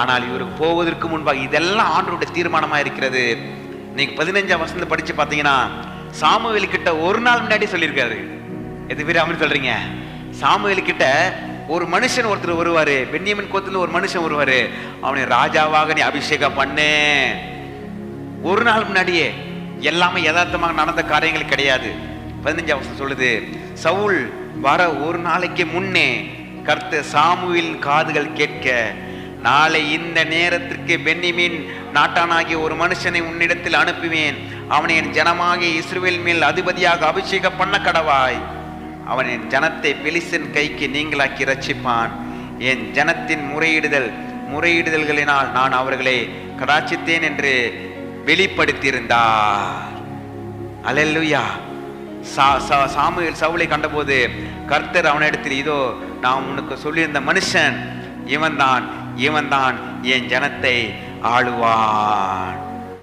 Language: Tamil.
ஆனால் இவர் போவதற்கு முன்பாக இதெல்லாம் ஆண்டருடைய தீர்மானமா இருக்கிறது. நீங்க பதினஞ்சாம் வசந்த படிச்சு பார்த்தீங்கன்னா சாமுவேல் கிட்ட ஒரு நாள் முன்னாடி சொல்லியிருக்காரு. எது பேர் அப்படின்னு சொல்றீங்க? சாமுவேல் கிட்ட ஒரு மனுஷன் ஒருத்தர் வருவாரு. பென்னியமின் கோத்துல ஒரு மனுஷன் வருவாரு. அவனை ராஜாவாக நீ அபிஷேகம் பண்ணு. ஒரு நாள் முன்னாடியே எல்லாமே யதார்த்தமாக நடந்த காரியங்கள் கிடையாது. பதினஞ்சாம் வருஷம் சொல்லுது சவுல் வர ஒரு நாளைக்கு முன்னே கர்த்த சாமுவில் காதுகள் கேட்க நாளை இந்த நேரத்திற்கு பென்னிமின் நாட்டானாகிய ஒரு மனுஷனை உன்னிடத்தில் அனுப்புவேன். அவனை என் ஜனமாகிய இஸ்ரேல் மேல் அதிபதியாக அபிஷேகம் பண்ண கடவாய். அவன் என் ஜனத்தை பெலிசன் கைக்கு நீங்களாக்கி ரட்சிப்பான் என் ஜனத்தின் முறையிடுதல் முறையிடுதல்களினால் நான் அவர்களை கடாட்சித்தேன் என்று வெளிப்படுத்தியிருந்தார். அலல்லுயா. சா சா- சாமுவேல் சவுளை கண்டபோது கர்த்தர் அவனிடத்தில் இதோ நான் உனக்கு சொல்லியிருந்த மனுஷன் இவன்தான் இவன்தான் என் ஜனத்தை ஆளுவான்.